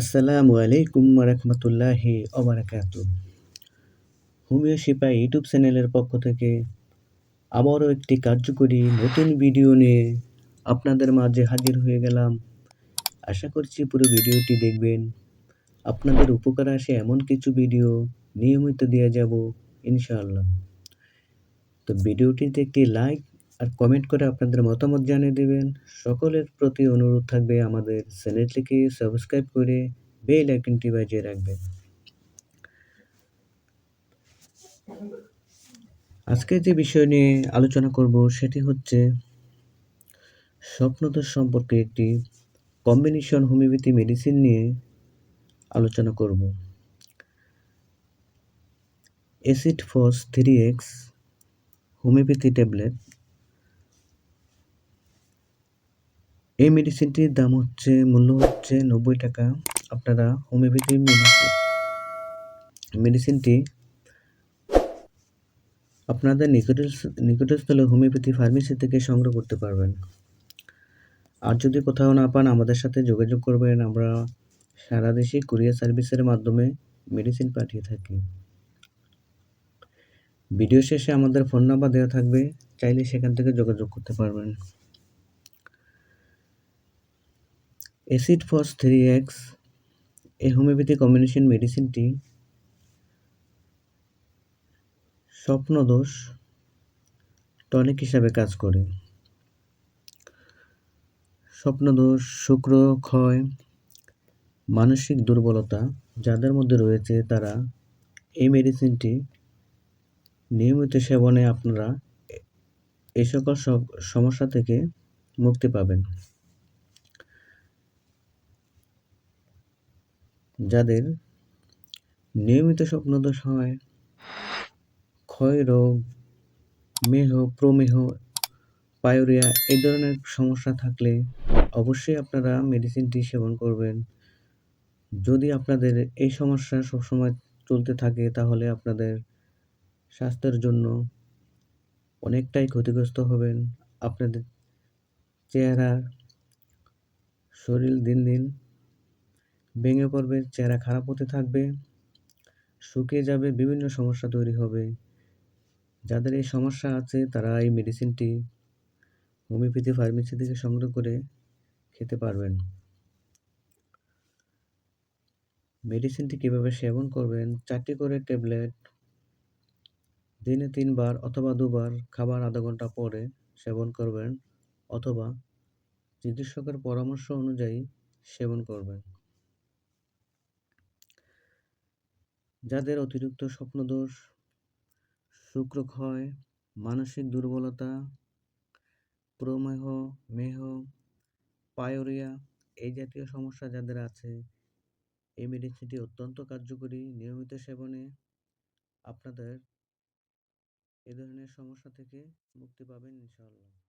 আসসালামু আলাইকুম রহমতুল্লাহি অবরাকাত হোমিও শিপা ইউটিউব চ্যানেলের পক্ষ থেকে আবারও একটি কার্যকরী নতুন ভিডিও নিয়ে আপনাদের মাঝে হাজির হয়ে গেলাম। আশা করছি পুরো ভিডিওটি দেখবেন। আপনাদের উপকার আসে এমন কিছু ভিডিও নিয়মিত দিয়ে যাব ইনশাআল্লাহ। তো ভিডিওটিতে একটি লাইক আর কমেন্ট করে আপনাদের মতামত জানিয়ে দেবেন। সকলের প্রতি অনুরোধ থাকবে আমাদের চ্যানেলটিকে সাবস্ক্রাইব করে বেল আইকনটি বাজিয়ে রাখবেন। আজকে যে বিষয় নিয়ে আলোচনা করব সেটি হচ্ছে স্বপ্নদোষ সম্পর্কে একটি কম্বিনেশন হোমিওপ্যাথি মেডিসিন নিয়ে আলোচনা করব। Acid phos three X homeopathy tablet এই মেডিসিনটির দাম হচ্ছে, মূল্য হচ্ছে নব্বই টাকা। আপনারা হোমিওপ্যাথি মেডিসিন মেডিসিনটি আপনাদের নিকটস্থ, নিকটস্থলে হোমিওপ্যাথি ফার্মেসি থেকে সংগ্রহ করতে পারবেন। আর যদি কোথাও না পান, আমাদের সাথে যোগাযোগ করবেন। আমরা সারা দেশে কুরিয়ার সার্ভিসের মাধ্যমে মেডিসিন পাঠিয়ে থাকি। ভিডিও শেষে আমাদের ফোন নাম্বার দেওয়া থাকবে। চাইলে সেখান থেকে যোগাযোগ করতে পারবেন। অ্যাসিড ফস থ্রি এক্স এই হোমিওপ্যাথি কম্বিনেশন মেডিসিনটি, স্বপ্নদোষ, টনিক হিসাবে কাজ করে। স্বপ্নদোষ, শুক্র, ক্ষয়, মানসিক দুর্বলতা যাদের মধ্যে রয়েছে তারা এই মেডিসিনটি নিয়মিত সেবনে আপনারা এই সকল সমস্যা থেকে মুক্তি পাবেন। যাদের নিয়মিত স্বপ্নদোষ হয়, ক্ষয় রোগ, মেহ, প্রমেহ, পায়োরিয়া এই ধরনের সমস্যা থাকলে অবশ্যই আপনারা মেডিসিনটি সেবন করবেন। যদি আপনাদের এই সমস্যা সবসময় চলতে থাকে, তাহলে আপনাদের স্বাস্থ্যের জন্য অনেকটাই ক্ষতিগ্রস্ত হবেন। আপনাদের চেহারা, শরীর দিন দিন ভেঙে পড়বে, চেহারা খারাপ হতে থাকবে, শুকিয়ে যাবে, বিভিন্ন সমস্যা তৈরি হবে। যাদের এই সমস্যা আছে, তারা এই মেডিসিনটি হোমিওপ্যাথি ফার্মেসি থেকে সংগ্রহ করে খেতে পারবেন। মেডিসিনটি কীভাবে সেবন করবেন? চারটি করে ট্যাবলেট দিনে তিনবার অথবা দুবার খাবার আধা ঘণ্টা পরে সেবন করবেন অথবা চিকিৎসকের পরামর্শ অনুযায়ী সেবন করবেন। যাদের অতিরিক্ত স্বপ্নদোষ শুক্রক্ষয় মানসিক দুর্বলতা, প্রমেহ, মেহ, পায়োরিয়া এই জাতীয় সমস্যা যাদের আছে, এই মেডিসিনটি অত্যন্ত কার্যকরী, নিয়মিত সেবনে আপনাদের এ ধরনের সমস্যা থেকে মুক্তি পাবেন ইনশাআল্লাহ।